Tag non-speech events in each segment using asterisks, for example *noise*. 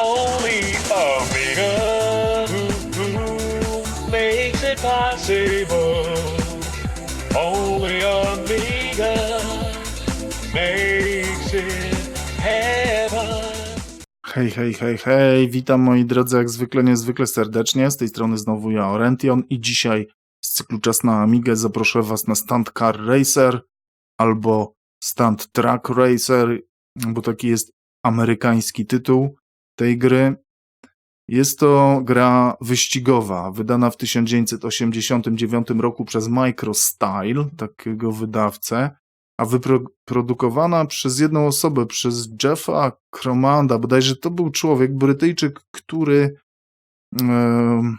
Only Amiga makes it possible. Only Amiga makes it heaven. Hej, hej, hej, hej, witam moi drodzy, jak zwykle, niezwykle serdecznie. Z tej strony znowu ja, Orention i dzisiaj z cyklu Czas na Amigę zaproszę was na Stand Car Racer albo Stand Truck Racer, bo taki jest amerykański tytuł tej gry. Jest to gra wyścigowa, wydana w 1989 roku przez MicroStyle, takiego wydawcę, a wyprodukowana przez jedną osobę, przez Jeffa Cromanda, bodajże to był człowiek, Brytyjczyk, który e,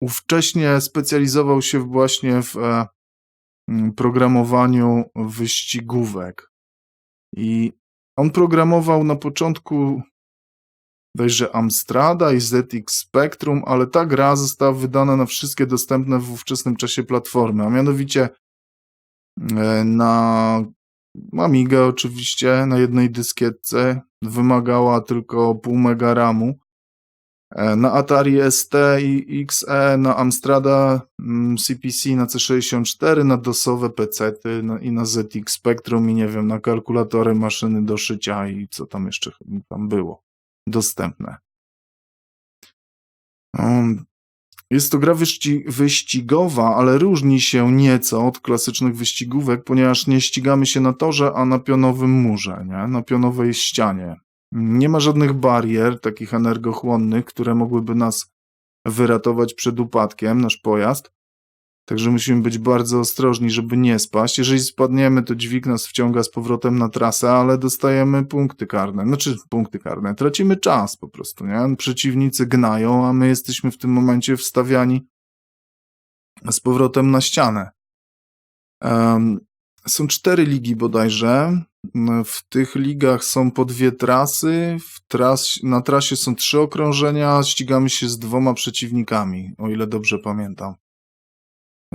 ówcześnie specjalizował się właśnie w e, programowaniu wyścigówek. I on programował na początku bodajże Amstrada i ZX Spectrum, ale ta gra została wydana na wszystkie dostępne w ówczesnym czasie platformy, a mianowicie e, na Amigę oczywiście, na jednej dyskietce, wymagała tylko pół mega RAMu. E, Na Atari ST i XE, na Amstrada mm, CPC, na C64, na DOSowe PC-ty na- i na ZX Spectrum i nie wiem, na kalkulatory, maszyny do szycia i co tam jeszcze tam było dostępne. Um, jest to gra wyści wyścigowa, ale różni się nieco od klasycznych wyścigówek, ponieważ nie ścigamy się na torze, a na pionowym murze, nie? na pionowej ścianie. Nie ma żadnych barier, takich energochłonnych, które mogłyby nas wyratować przed upadkiem, nasz pojazd. Także musimy być bardzo ostrożni, żeby nie spaść. Jeżeli spadniemy, to dźwig nas wciąga z powrotem na trasę, ale dostajemy punkty karne. Znaczy, punkty karne. Tracimy czas po prostu, nie? Przeciwnicy gnają, a my jesteśmy w tym momencie wstawiani z powrotem na ścianę. Em, są cztery ligi bodajże. W tych ligach są po dwie trasy. Tras, na trasie są trzy okrążenia. Ścigamy się z dwoma przeciwnikami, o ile dobrze pamiętam.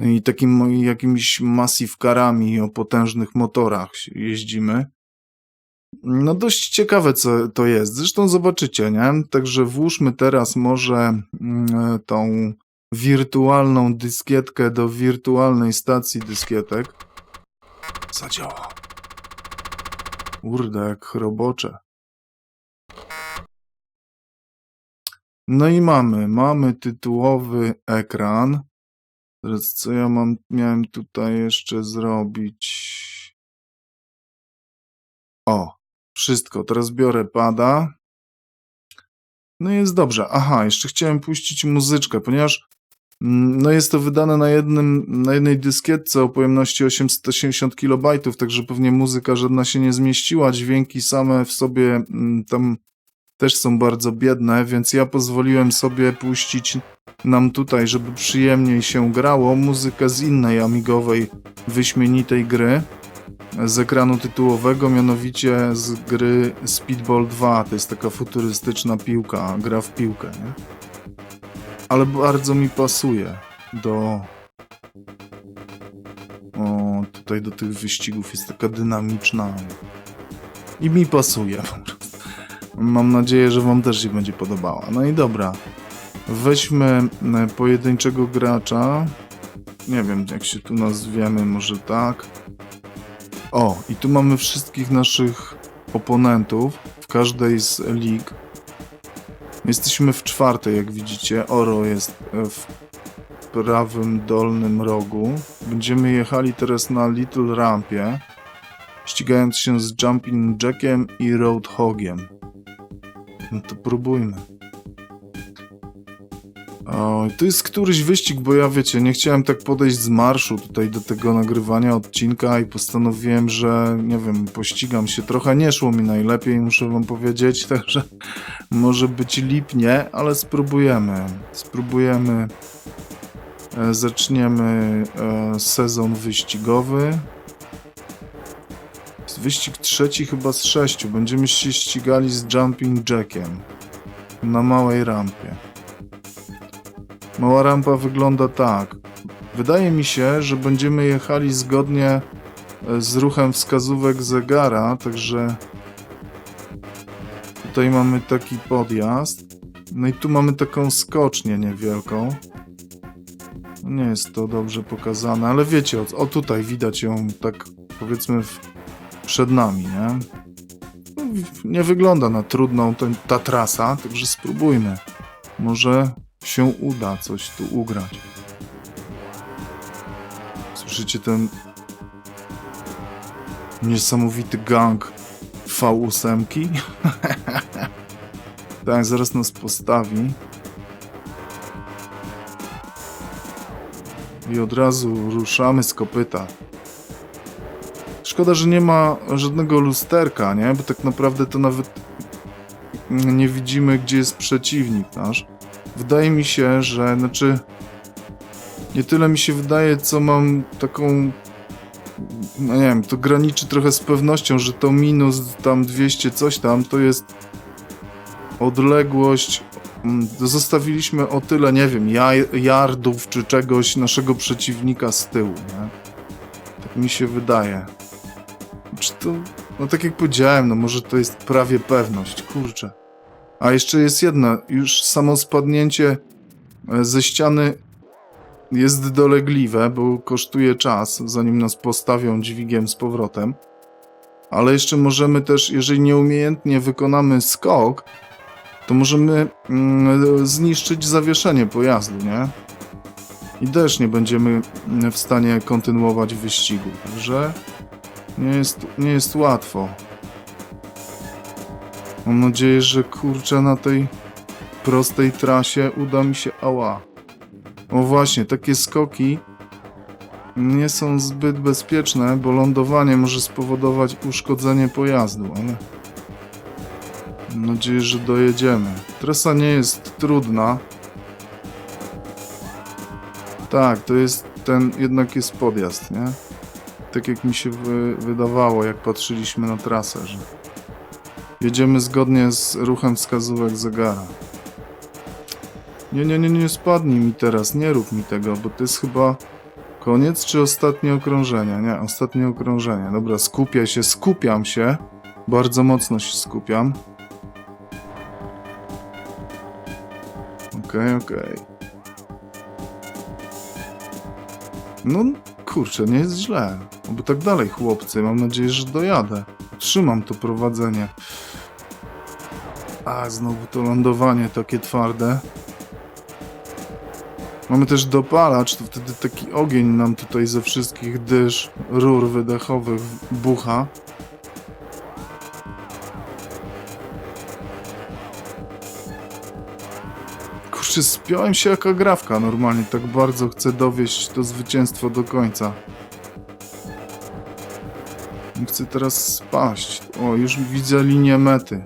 I takimi jakimiś massive-karami o potężnych motorach jeździmy. No dość ciekawe co to jest. Zresztą zobaczycie, nie? Także włóżmy teraz może mm, tą wirtualną dyskietkę do wirtualnej stacji dyskietek. Zadziała. Kurde, jak robocze. No i mamy, mamy tytułowy ekran. Teraz co ja mam, miałem tutaj jeszcze zrobić? O, wszystko. Teraz biorę pada. No jest dobrze. Aha, jeszcze chciałem puścić muzyczkę, ponieważ mm, no jest to wydane na, jednym, na jednej dyskietce o pojemności 880 KB, także pewnie muzyka żadna się nie zmieściła. Dźwięki same w sobie mm, tam też są bardzo biedne, więc ja pozwoliłem sobie puścić nam tutaj, żeby przyjemniej się grało, muzykę z innej amigowej, wyśmienitej gry z ekranu tytułowego, mianowicie z gry Speedball 2. To jest taka futurystyczna piłka, gra w piłkę, nie? Ale bardzo mi pasuje do. O, tutaj do tych wyścigów jest taka dynamiczna. I mi pasuje. Mam nadzieję, że Wam też się będzie podobała. No i dobra. Weźmy pojedynczego gracza. Nie wiem, jak się tu nazwiemy, może tak. O, i tu mamy wszystkich naszych oponentów w każdej z lig. Jesteśmy w czwartej, jak widzicie. Oro jest e, w prawym dolnym rogu. Będziemy jechali teraz na Little Rampie, ścigając się z Jumping Jackiem i Roadhogiem. No to próbujmy. O, to jest któryś wyścig, bo ja wiecie, nie chciałem tak podejść z marszu tutaj do tego nagrywania odcinka i postanowiłem, że nie wiem, pościgam się. Trochę nie szło mi najlepiej, muszę wam powiedzieć, *laughs* także może być lipnie, ale spróbujemy. Spróbujemy. E, Zaczniemy e, sezon wyścigowy. Wyścig trzeci chyba z sześciu. Będziemy się ścigali z Jumping Jackiem na małej rampie. Mała rampa wygląda tak. Wydaje mi się, że będziemy jechali zgodnie e, z ruchem wskazówek zegara, także Tutaj mamy taki podjazd. No i tu mamy taką skocznię niewielką. Nie jest to dobrze pokazane, ale wiecie, o, o tutaj widać ją tak powiedzmy w, przed nami, nie? No, nie wygląda na trudną ten, ta trasa, także spróbujmy. Może się uda coś tu ugrać. Słyszycie ten niesamowity gang V8? *laughs* tak, zaraz nas postawi. I od razu ruszamy z kopyta. Szkoda, że nie ma żadnego lusterka, nie? Bo tak naprawdę to nawet nie widzimy, gdzie jest przeciwnik nasz. Wydaje mi się, że, znaczy, nie tyle mi się wydaje, co mam taką, no nie wiem, to graniczy trochę z pewnością, że to minus tam 200 coś tam, to jest odległość, mm, zostawiliśmy o tyle, nie wiem, yardów czy czegoś naszego przeciwnika z tyłu, nie? Tak mi się wydaje. Czy to, no tak jak powiedziałem, no może to jest prawie pewność, kurczę. A jeszcze jest jedna, już samo spadnięcie e, ze ściany jest dolegliwe, bo kosztuje czas, zanim nas postawią dźwigiem z powrotem. Ale jeszcze możemy też, jeżeli nieumiejętnie wykonamy skok, to możemy mm, zniszczyć zawieszenie pojazdu, nie? I też nie będziemy mm, w stanie kontynuować wyścigu. Także nie jest, nie jest łatwo. Mam nadzieję, że kurczę na tej prostej trasie uda mi się. Ała. O właśnie, takie skoki nie są zbyt bezpieczne, bo lądowanie może spowodować uszkodzenie pojazdu, ale mam nadzieję, że dojedziemy. Trasa nie jest trudna. Tak, to jest ten, jednak jest podjazd, nie? Tak jak mi się wy, wydawało, jak patrzyliśmy na trasę, że jedziemy zgodnie z ruchem wskazówek zegara. Nie, nie, nie, nie spadnij mi teraz, nie rób mi tego, bo to jest chyba koniec czy ostatnie okrążenie? Nie, ostatnie okrążenie. Dobra, skupiaj się, skupiam się. Bardzo mocno się skupiam. Okej, okej. No, kurczę, nie jest źle. Oby tak dalej, chłopcy. Mam nadzieję, że dojadę. Trzymam to prowadzenie. A, znowu to lądowanie takie twarde. Mamy też dopalacz, to wtedy taki ogień nam tutaj ze wszystkich dysz, rur wydechowych bucha. Kurczę, spiąłem się jaka grawka normalnie, tak bardzo chcę dowieść to zwycięstwo do końca. Chcę teraz spaść. O, już widzę linię mety.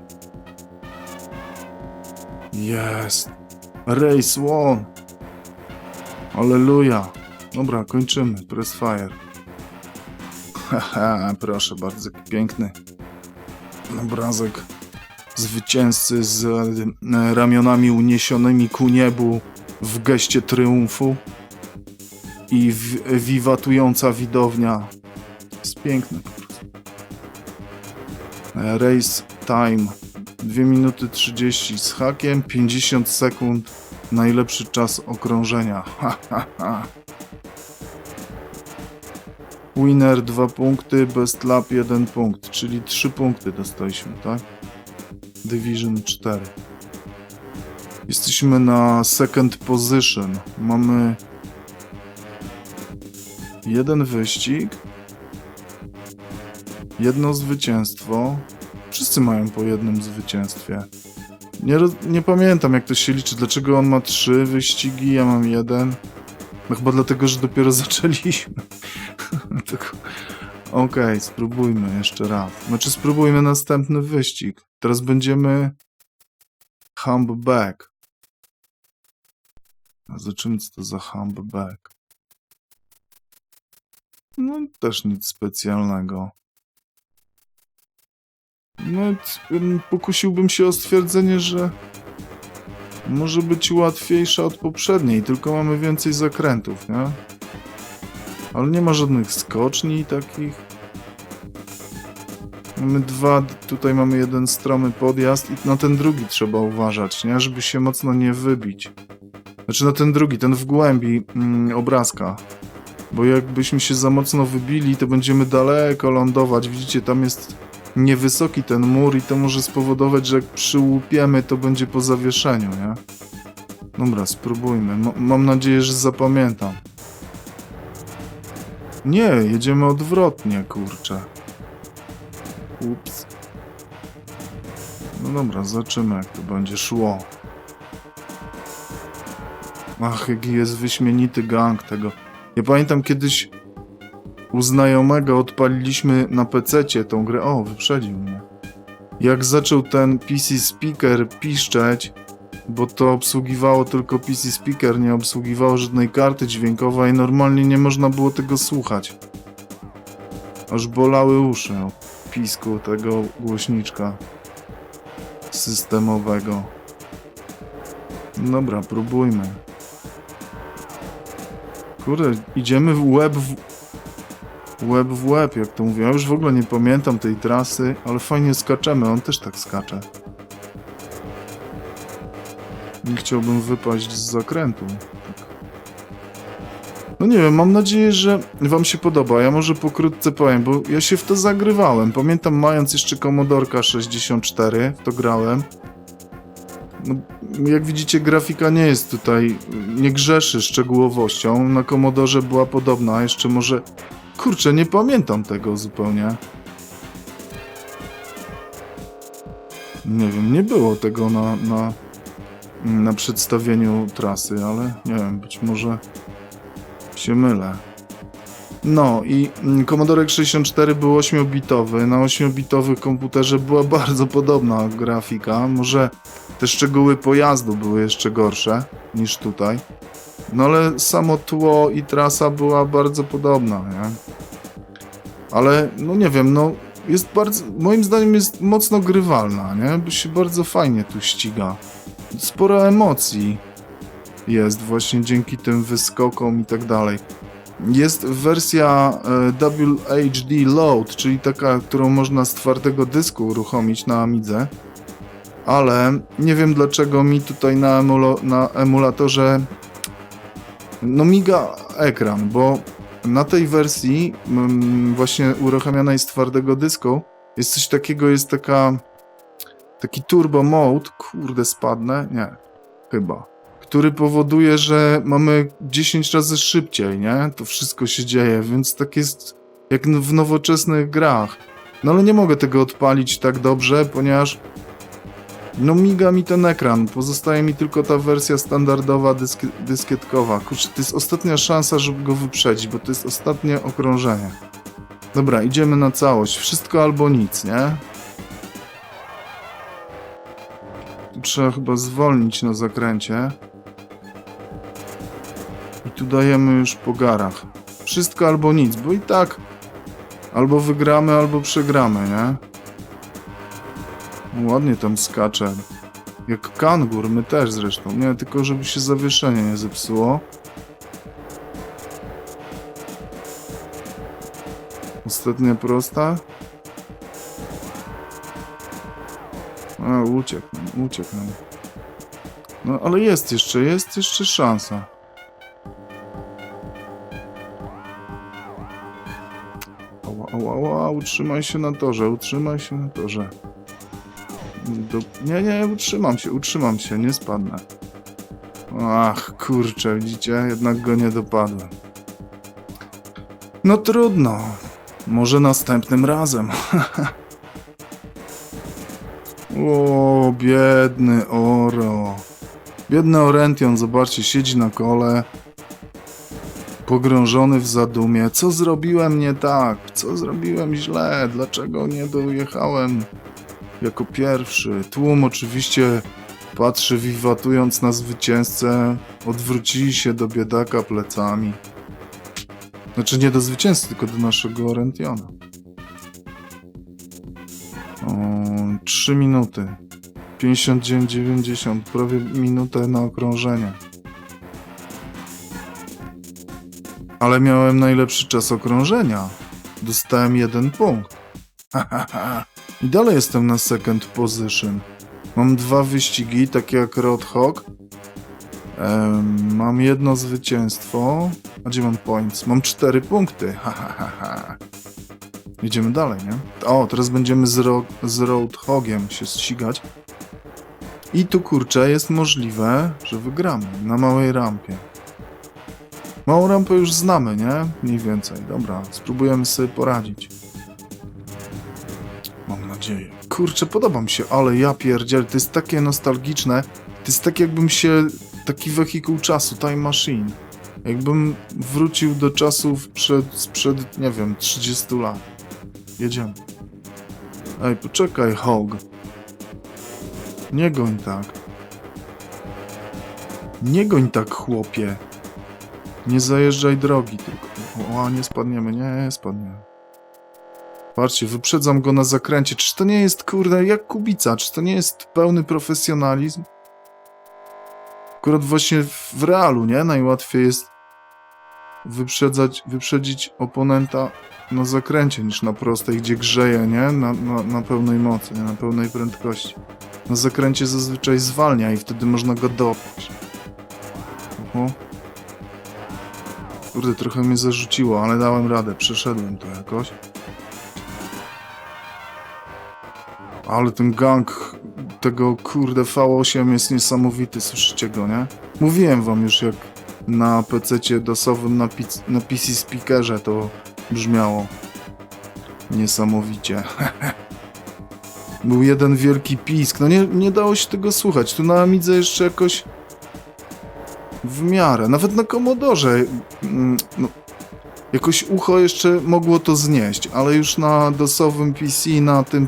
Jest. Race one. Aleluja. Dobra, kończymy. Press fire. Haha, *laughs* proszę bardzo, piękny obrazek zwycięzcy z e, ramionami uniesionymi ku niebu w geście triumfu i w, wiwatująca widownia. Jest piękne. E, Race time 2 minuty 30 z hakiem, 50 sekund najlepszy czas okrążenia. *laughs* Ha. Winner 2 punkty, best lap 1 punkt, czyli 3 punkty dostaliśmy, tak? Division 4. Jesteśmy na second position. Mamy jeden wyścig, jedno zwycięstwo. Wszyscy mają po jednym zwycięstwie. Nie, nie pamiętam jak to się liczy, dlaczego on ma trzy wyścigi, ja mam jeden. No chyba dlatego, że dopiero *laughs* zaczęliśmy. *laughs* Okej, spróbujmy jeszcze raz. Znaczy spróbujmy następny wyścig. Teraz będziemy humpback. A zobaczymy co to za humpback. No też nic specjalnego. No, c- ym, pokusiłbym się o stwierdzenie, że może być łatwiejsza od poprzedniej, tylko mamy więcej zakrętów, nie? Ale nie ma żadnych skoczni takich. Mamy dwa, tutaj mamy jeden stromy podjazd i na ten drugi trzeba uważać, nie? Żeby się mocno nie wybić. Znaczy na ten drugi, ten w głębi mm, obrazka. Bo jakbyśmy się za mocno wybili, to będziemy daleko lądować. Widzicie, tam jest niewysoki ten mur i to może spowodować, że jak przyłupiemy, to będzie po zawieszeniu, nie? Dobra, spróbujmy. M- mam nadzieję, że zapamiętam. Nie, jedziemy odwrotnie, kurczę. Ups. No dobra, zobaczymy jak to będzie szło. Ach, jaki jest wyśmienity gang tego. Ja pamiętam kiedyś u znajomego odpaliliśmy na PC tą grę. O, wyprzedził mnie. Jak zaczął ten PC Speaker piszczeć, bo to obsługiwało tylko PC Speaker, nie obsługiwało żadnej karty dźwiękowej normalnie nie można było tego słuchać. Aż bolały uszy o pisku tego głośniczka systemowego. Dobra, próbujmy. Kurde, idziemy w łeb w... Łeb w łeb, jak to mówię. Ja już w ogóle nie pamiętam tej trasy, ale fajnie skaczemy, on też tak skacze. Nie chciałbym wypaść z zakrętu. No nie wiem, mam nadzieję, że wam się podoba. Ja może pokrótce powiem, bo ja się w to zagrywałem. Pamiętam mając jeszcze Commodorka 64, w to grałem. No, jak widzicie, grafika nie jest tutaj, nie grzeszy szczegółowością. Na Commodorze była podobna, jeszcze może... Kurczę, nie pamiętam tego zupełnie. Nie wiem, nie było tego na, na, na przedstawieniu trasy, ale nie wiem, być może się mylę. No i mm, Commodore 64 był 8-bitowy. Na 8-bitowym komputerze była *laughs* bardzo podobna grafika. Może te szczegóły pojazdu były jeszcze gorsze niż tutaj. No ale samo tło i trasa była bardzo podobna, nie? Ale no nie wiem, no jest bardzo, moim zdaniem jest mocno grywalna, nie? Bo się bardzo fajnie tu ściga. Sporo emocji jest właśnie dzięki tym wyskokom i tak dalej. Jest wersja e, Double HD Load, czyli taka, którą można z twardego dysku uruchomić na Amidze. Ale nie wiem dlaczego mi tutaj na, na emulatorze no miga ekran, bo na tej wersji mm, właśnie uruchamianej z twardego dysku jest coś takiego, jest taka taki turbo mode, kurde spadnę, nie, chyba który powoduje, że mamy 10 razy szybciej, nie? To wszystko się dzieje, więc tak jest jak w nowoczesnych grach. No ale nie mogę tego odpalić tak dobrze, ponieważ no miga mi ten ekran. Pozostaje mi tylko ta wersja standardowa dysk dyskietkowa. Kurczę, to jest ostatnia szansa, żeby go wyprzedzić, bo to jest ostatnie okrążenie. Dobra, idziemy na całość. Wszystko albo nic, nie? Tu trzeba chyba zwolnić na zakręcie. I tu dajemy już po garach. Wszystko albo nic, bo i tak albo wygramy, albo przegramy, nie? Ładnie tam skacze. Jak kangur, my też zresztą. Nie, tylko żeby się zawieszenie nie zepsuło. Ostatnia prosta. A, uciekł, nam, uciekł nam. No, ale jest jeszcze, jest jeszcze szansa. Ała, ała, ała, utrzymaj się na torze, utrzymaj się na torze. Do... Nie, nie, utrzymam się, utrzymam się, nie spadnę. Ach, kurczę, widzicie, jednak go nie dopadłem. No trudno. Może następnym razem. *laughs* o, biedny Oro. Biedny Orention, zobaczcie, siedzi na kole. Pogrążony w zadumie. Co zrobiłem nie tak? Co zrobiłem źle? Dlaczego nie dojechałem jako pierwszy? Tłum oczywiście patrzy wiwatując na zwycięzcę. Odwrócili się do biedaka plecami. Znaczy nie do zwycięzcy, tylko do naszego Orentiona. O, 3 minuty. 59-90, prawie minutę na okrążenie. Ale miałem najlepszy czas okrążenia. Dostałem jeden punkt. I dalej jestem na second position. Mam dwa wyścigi, takie jak Roadhog. Em, mam jedno zwycięstwo. A gdzie mam points? Mam cztery punkty. *laughs* Ha, ha, ha, ha. Jedziemy dalej, nie? O, teraz będziemy z, ro z Roadhogiem się ścigać. I tu kurczę, jest możliwe, że wygramy na małej rampie. Małą rampę już znamy, nie? Mniej więcej. Dobra, spróbujemy sobie poradzić. Mam nadzieję. Kurczę, podoba mi się, ale ja pierdziel, to jest takie nostalgiczne. To jest tak jakbym się... Taki wehikuł czasu, time machine. Jakbym wrócił do czasów przed, sprzed, nie wiem, 30 lat. Jedziemy. Ej, poczekaj, Hog. Nie goń tak. Nie goń tak, chłopie. Nie zajeżdżaj drogi tylko. O, nie spadniemy, nie spadniemy. Patrzcie, wyprzedzam go na zakręcie. Czy to nie jest, kurde, jak Kubica? Czy to nie jest pełny profesjonalizm? Akurat właśnie w realu, nie? Najłatwiej jest wyprzedzać, wyprzedzić oponenta na zakręcie niż na prostej, gdzie grzeje, nie? Na, na, na pełnej mocy, nie? na pełnej prędkości. Na zakręcie zazwyczaj zwalnia i wtedy można go dopaść. Kurde, trochę mnie zarzuciło, ale dałem radę, przeszedłem to jakoś. Ale ten gang tego kurde V8 jest niesamowity, słyszycie go, nie? Mówiłem wam już jak na PC dosowym na, na PC speakerze to brzmiało niesamowicie. *laughs* Był jeden wielki pisk, no nie, nie dało się tego słuchać. Tu na Amidze jeszcze jakoś w miarę, nawet na Commodore mm, no, jakoś ucho jeszcze mogło to znieść, ale już na dosowym PC, na tym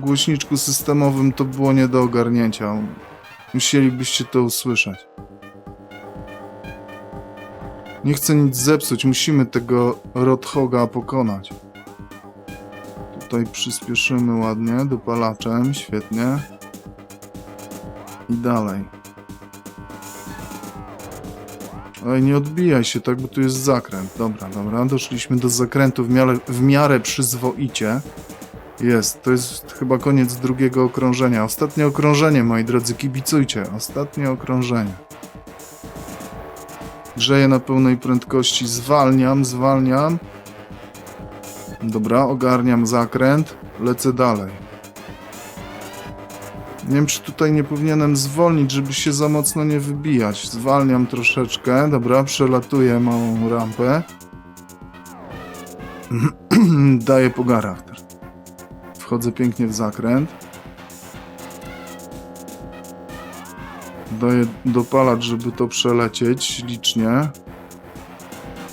głośniczku systemowym to było nie do ogarnięcia. Musielibyście to usłyszeć. Nie chcę nic zepsuć, musimy tego Roadhoga pokonać. Tutaj przyspieszymy ładnie, dopalaczem, świetnie. I dalej. Oj, nie odbijaj się tak, bo tu jest zakręt. Dobra, dobra, doszliśmy do zakrętu w miarę, w miarę przyzwoicie. Jest, to jest chyba koniec drugiego okrążenia. Ostatnie okrążenie, moi drodzy, kibicujcie. Ostatnie okrążenie. Grzeję na pełnej prędkości, zwalniam, zwalniam. Dobra, ogarniam zakręt, lecę dalej. Nie wiem, czy tutaj nie powinienem zwolnić, żeby się za mocno nie wybijać. Zwalniam troszeczkę, dobra, przelatuję małą rampę. *clears throat* Daję po garach. Wchodzę pięknie w zakręt. Daję dopalacz, żeby to przelecieć ślicznie.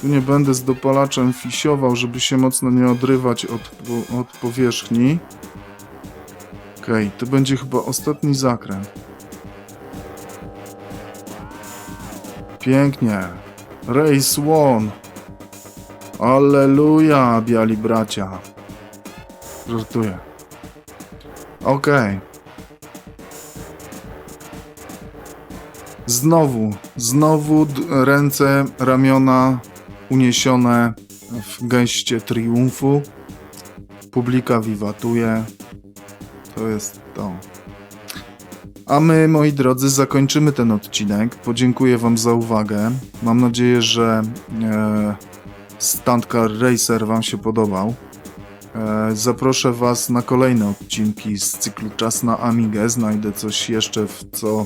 Tu nie będę z dopalaczem fisiował, żeby się mocno nie odrywać od, od powierzchni. Okej, to będzie chyba ostatni zakręt. Pięknie. Race one. Alleluja, biali bracia. Żartuję. Okej. Znowu, znowu d- ręce, ramiona uniesione w geście triumfu. Publika wiwatuje. To jest to. A my, moi drodzy, zakończymy ten odcinek. Podziękuję Wam za uwagę. Mam nadzieję, że e, Stunt Car Racer Wam się podobał. E, zaproszę Was na kolejne odcinki z cyklu Czas na Amigę. Znajdę coś jeszcze, w co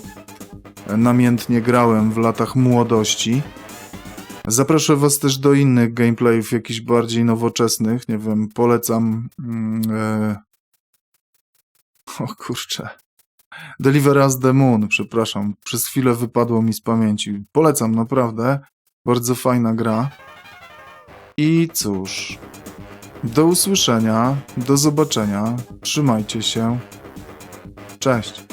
namiętnie grałem w latach młodości. Zaproszę Was też do innych gameplayów, jakichś bardziej nowoczesnych. Nie wiem, polecam. E... O kurczę. Deliver Us the Moon, przepraszam. Przez chwilę wypadło mi z pamięci. Polecam, naprawdę. Bardzo fajna gra. I cóż. Do usłyszenia, do zobaczenia. Trzymajcie się. Cześć.